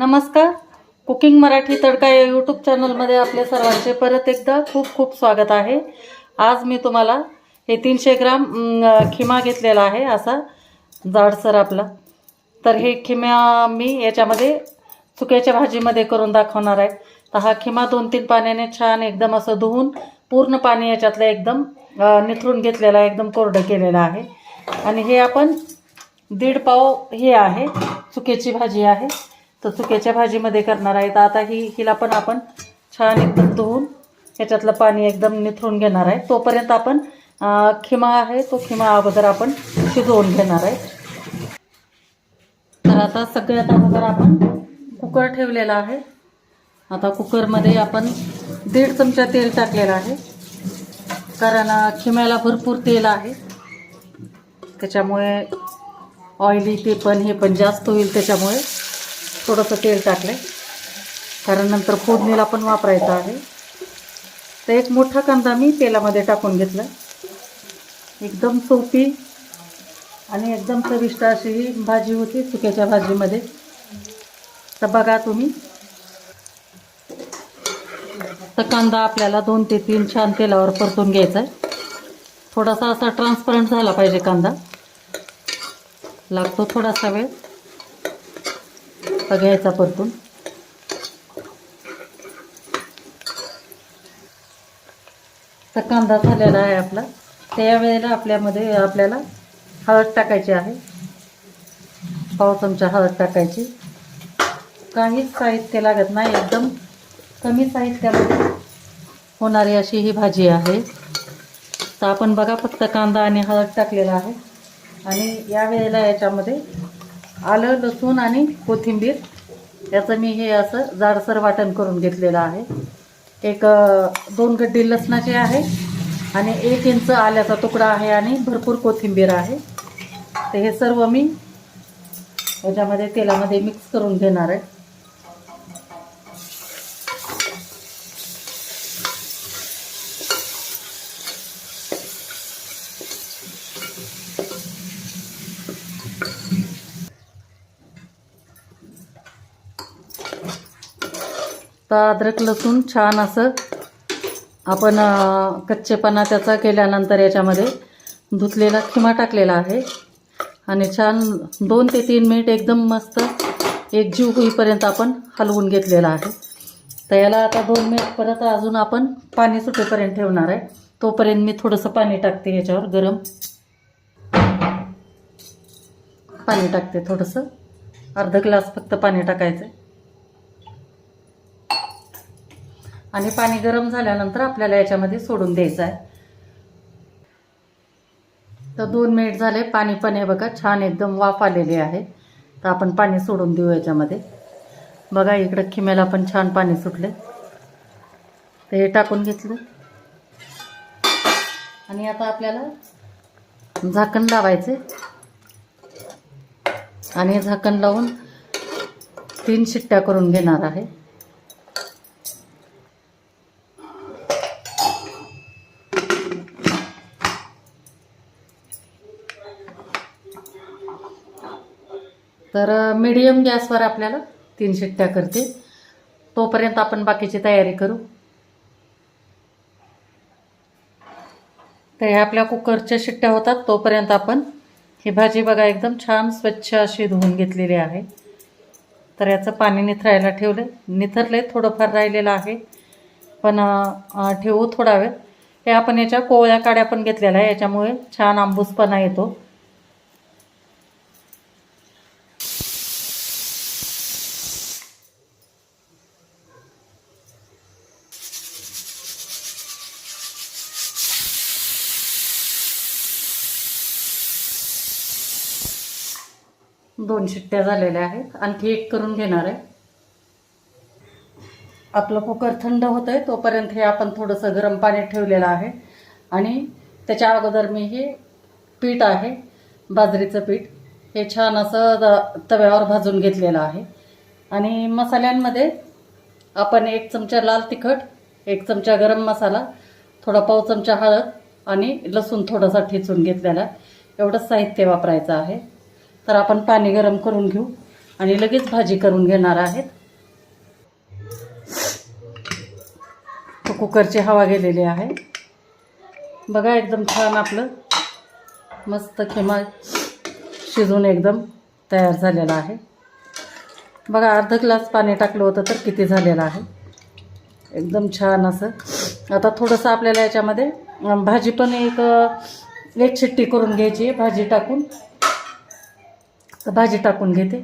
नमस्कार. कुकिंग मराठी तडका या यूट्यूब चॅनलमध्ये आपले सर्वांचे परत एकदा खूप खूप स्वागत आहे. आज मी तुम्हाला हे तीनशे ग्राम खिमा घेतलेला आहे असा जाडसर आपला. तर हे खिमा मी याच्यामध्ये चुक्याच्या भाजीमध्ये करून दाखवणार आहे. तर हा खिमा दोन तीन पाण्याने छान एकदम असं धुवून पूर्ण पाणी याच्यातलं एकदम निथरून घेतलेलं आहे एकदम कोरडं केलेलं आहे. आणि हे आपण दीड पाव हे आहे चुक्याची भाजी आहे. तर चुक्याच्या भाजीमध्ये करणार आहे. तर आता ही हिला पण आपण छान एकदम धुवून ह्याच्यातलं पाणी एकदम निथरून घेणार आहे. तोपर्यंत आपण खिमा आहे तो खिमा अगोदर आपण शिजवून घेणार आहे. तर आता सगळ्यात अगोदर आपण कुकर ठेवलेला आहे. आता कुकरमध्ये आपण दीड चमचा तेल टाकलेलं आहे. कारण खिम्याला भरपूर तेल आहे. त्याच्यामुळे ऑइली ते पण हे पण जास्त होईल त्याच्यामुळे थोडंसं तेल टाकलं कारण नंतर फोडणीला पण वापरायचं आहे. तर एक मोठा कांदा मी तेलामध्ये टाकून घेतला. एकदम सोपी आणि एकदम चविष्ट अशी ही भाजी होती चुक्याच्या भाजीमध्ये. तर बघा तुम्ही. तर कांदा आपल्याला दोन ते तीन छान तेलावर परतून घ्यायचा आहे थोडासा असा ट्रान्सपरंट झाला पाहिजे कांदा. लागतो थोडासा वेळ. घ्यायचा परतून. तर कांदा झालेला आहे आपला. त्यावेळेला आपल्यामध्ये आपल्याला हळद टाकायची आहे. पाव चमचा हळद टाकायची. काहीच साहित्य लागत नाही एकदम कमी साहित्यामध्ये होणारी अशी ही भाजी आहे. तर आपण बघा फक्त कांदा आणि हळद टाकलेला आहे. आणि या वेळेला याच्यामध्ये आलं लसूण आणि कोथिंबीर. याचं मी हे असं जाडसर वाटण करून घेतलेलं आहे. एक दोन गड्डी लसणाचे आहे आणि एक इंच आल्याचा तुकडा आहे आणि भरपूर कोथिंबीर आहे. तर हे सर्व मी याच्यामध्ये तेलामध्ये मिक्स करून घेणार आहे. तर अद्रक लसूण छान असं आपण कच्चेपणा त्याचा केल्यानंतर याच्यामध्ये धुतलेला खिमा टाकलेला आहे. आणि छान दोन ते तीन मिनिट एकदम मस्त एक जीव होईपर्यंत आपण हलवून घेतलेला आहे. तर याला आता दोन मिनिट परत अजून आपण पाणी सुटेपर्यंत ठेवणार आहे. तोपर्यंत मी थोडंसं पाणी टाकते याच्यावर गरम. पाणी टाकते थोडंसं. अर्धा ग्लास फक्त पाणी टाकायचं आहे आणि पाणी गरम झाल्यानंतर आपल्याला याच्यामध्ये सोडून द्यायचं आहे. तर दोन मिनिट झाले पाणी पण आहे बघा छान एकदम वाफ आलेली आहे. तर आपण पाणी सोडून देऊ याच्यामध्ये. बघा इकडं खिम्याला पण छान पाणी सुटले. तर हे टाकून घेतलं. आणि आता आपल्याला झाकण लावायचे. आणि झाकण लावून तीन शिट्ट्या करून घेणार आहे. तर मीडियम गॅसवर आपल्याला तीन शिट्ट्या करते. तोपर्यंत आपण बाकीची तयारी करू. तर ह्या आपल्या कुकरच्या शिट्ट्या होतात. तोपर्यंत आपण ही भाजी बघा एकदम छान स्वच्छ अशी धुवून घेतलेली आहे. तर याचं पाणी निथरायला ठेवलं निथरले थोडंफार राहिलेलं आहे. पण ठेवू थोडा वेळ. हे आपण याच्या कोवळ्या काड्या पण घेतलेल्या आहे. याच्यामुळे छान आंबूसपणा येतो. दोन शिट्ट्या झालेल्या आहेत. आणखी एक करून घेणार आहे. आपलं कुकर थंड होत आहे तोपर्यंत हे आपण थोडंसं गरम पाणी ठेवलेलं आहे. आणि त्याच्या अगोदर मी हे पीठ आहे बाजरीचं पीठ. हे छान असं तव्यावर भाजून घेतलेलं आहे. आणि मसाल्यांमध्ये आपण एक चमचा लाल तिखट एक चमचा गरम मसाला थोडा पाव चमचा हळद आणि लसूण थोडासा ठेचून घेतलेला. एवढंच साहित्य वापरायचं आहे. तर आपण पाणी गरम करून घेऊ आणि लगेच भाजी करून घेणार आहेत. कुकरची हवा गेलेली आहे. बघा एकदम छान आपलं मस्त खेमा शिजून एकदम तयार झालेला आहे. बघा अर्ध ग्लास पाणी टाकलं होतं तर किती झालेलं आहे. एकदम छान असं. आता थोडंसं आपल्याला याच्यामध्ये भाजी पण एक एक शिट्टी करून घ्यायची आहे भाजी टाकून. भाजी टाकून घेते.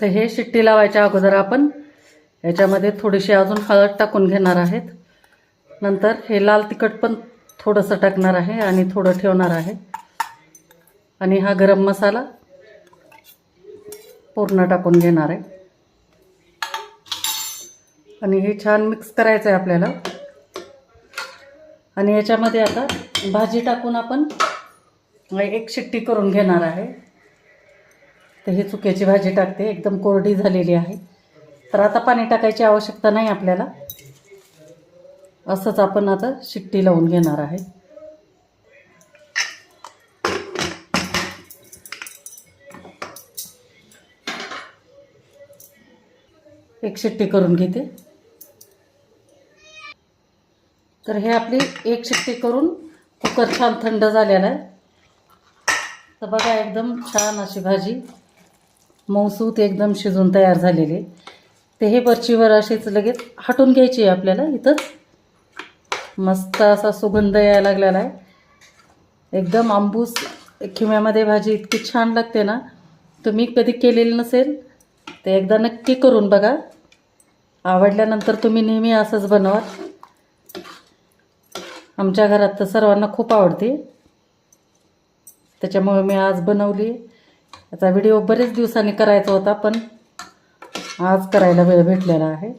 तर हे शिट्टी लावायच्या अगोदर आपण याच्यामध्ये थोडीशी अजून हळद टाकून घेणार आहेत. नंतर हे लाल तिखट पण थोडंसं टाकणार आहे आणि थोडं ठेवणार आहे. आणि हा गरम मसाला पूर्ण टाकून घेणार आहे. आणि हे छान मिक्स करायचं आहे आपल्याला. आणि याच्यामध्ये आता भाजी टाकून आपण एक शिट्टी करून घेणार आहे. तर ही चुक्याची भाजी टाकते. एकदम कोरडी झालेली आहे. तर आता पाणी टाकायची आवश्यकता नाही आपल्याला. असंच आपण आता शिट्टी लावून घेणार आहे. एक शिट्टी करून घेते. तर हे आपली एक शिट्टी करून कुकर छान थंड झालेला आहे. तर बघा एकदम छान अशी भाजी. मऊसूत एकदम शिजून तयार झालेली. ते हे वरचीवर अशीच लगेच हटून घ्यायची आहे आपल्याला इथंच मस्त असा सुगंध यायला लागलेला आहे. एकदम आंबूस खिम्यामध्ये भाजी इतकी छान लागते ना तुम्ही कधी केलेली नसेल ते एकदा नक्की करून बघा. आवडल्यानंतर तुम्ही नेहमी असंच बनवा. आमच्या घरात तर सर्वांना खूप आवडते. त्याच्यामुळे मी आज बनवली. याचा व्हिडिओ बरेच दिवसांनी करायचा होता पण आज करायला वेळ भेटलेला आहे.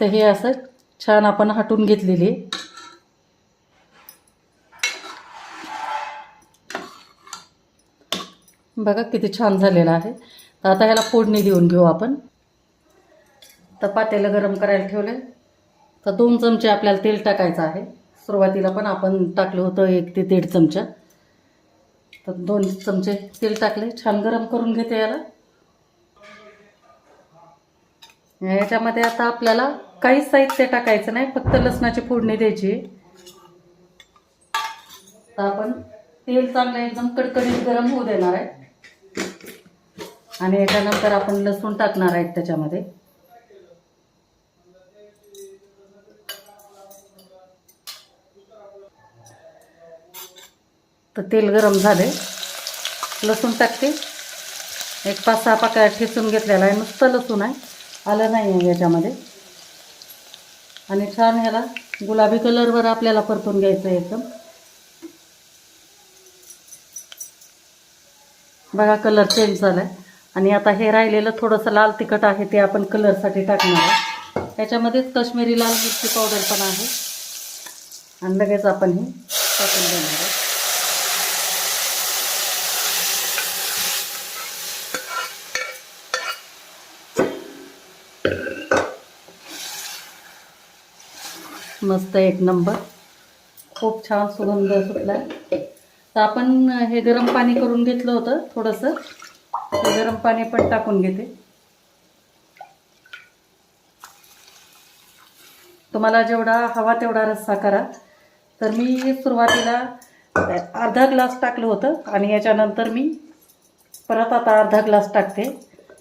तर हे असं छान आपण हटून घेतलेली. बघा किती छान झालेलं आहे. तर आता ह्याला फोडणी देऊन घेऊ आपण. तर पातेलं गरम करायला ठेवलं तर दोन चमचे आपल्याला तेल टाकायचं आहे. सुरुवातीला पण आपण टाकलं होतं एक ते दीड चमचा. तर दोन चमचे तेल टाकले छान गरम करून घेते याला. याच्यामध्ये आता आपल्याला काहीच साहित्य टाकायचं नाही फक्त लसणाची फोडणी द्यायची. तर आपण तेल चांगलं एकदम कडकडीत गरम होऊ देणार आहे. आणि याच्यानंतर आपण लसूण टाकणार आहेत त्याच्यामध्ये. तर तेल गरम झाले. लसूण टाकते. एक पाच सहा पाकळ्या ठेचून घेतलेला आहे. नुसतं लसूण आहे. आलं नाही आहे याच्यामध्ये. आणि छान ह्याला गुलाबी कलरवर आपल्याला परतून घ्यायचं आहे एकदम. बघा कलर चेंज झाला आहे आणि आता हे राहिलेलं थोडंसं लाल तिखट आहे ते आपण कलरसाठी टाकणार आहे. त्याच्यामध्येच काश्मीरी लाल मिरची पावडर पण आहे. आणि लगेच आपण हे टाकून देणार आहे. मस्त एक नंबर. खूप छान सुगंध सुटला तर आपण हे गरम पाणी करून घेतलं होतं थोडंसं. ते गरम पाणी पण टाकून घेते. तुम्हाला जेवढा हवा तेवढा रस्सा करा. तर मी सुरुवातीला अर्धा ग्लास टाकलं होतं आणि याच्यानंतर मी परत आता अर्धा ग्लास टाकते.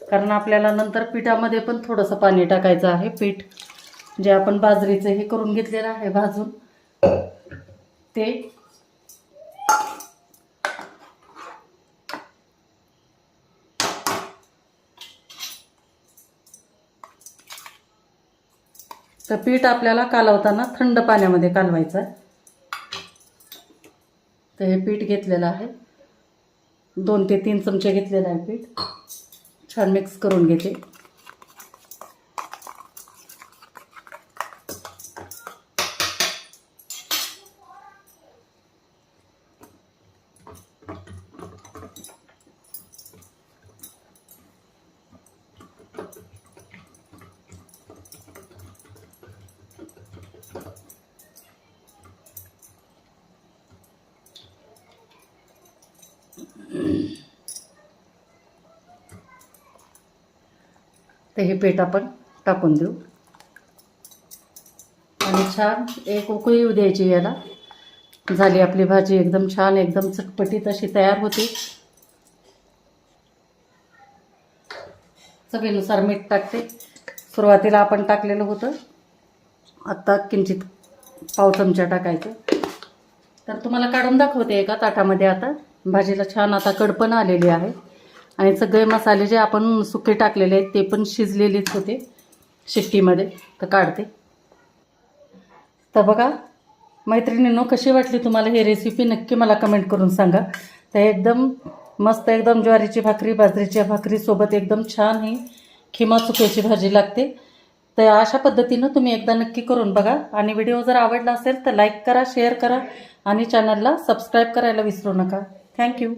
कारण आपल्याला नंतर पिठामध्ये पण थोडंसं पाणी टाकायचं आहे पीठ. जे आपण बाजरीचं हे करून घेतलेलं आहे भाजून ते तर पीठ आपल्याला कालवताना थंड पाण्यामध्ये कालवायचं आहे. तर हे पीठ घेतलेलं आहे. दोन ते तीन चमचे घेतलेलं आहे पीठ. छान मिक्स करून घेते. तर हे पीठ आपण टाकून देऊ. आणि छान एक उकळी येऊ द्यायची याला. झाली आपली भाजी एकदम छान एकदम चटपटीत अशी तयार होती. चवीनुसार मीठ टाकते. सुरुवातीला आपण टाकलेलं होतं. आत्ता किंचित पाव चमचा टाकायचं. तर तुम्हाला काढून दाखवते एका ताटामध्ये आता. भाजीला छान आता कडपण आलेली आहे. आणि सगळे मसाले जे आपण सुके टाकलेले आहेत ते पण शिजलेलेच होते. शिट्टीमध्ये. तर काढते. तर बघा मैत्रिणींनो कशी वाटली तुम्हाला ही रेसिपी नक्की मला कमेंट करून सांगा. तर एकदम मस्त एकदम ज्वारीची भाकरी बाजरीच्या भाकरीसोबत एकदम छान ही खिमा चुक्याची भाजी लागते. तर अशा पद्धतीनं तुम्ही एकदा नक्की करून बघा. आणि व्हिडिओ जर आवडला असेल तर लाईक करा शेअर करा. आणि चॅनलला सबस्क्राईब करायला विसरू नका. थँक्यू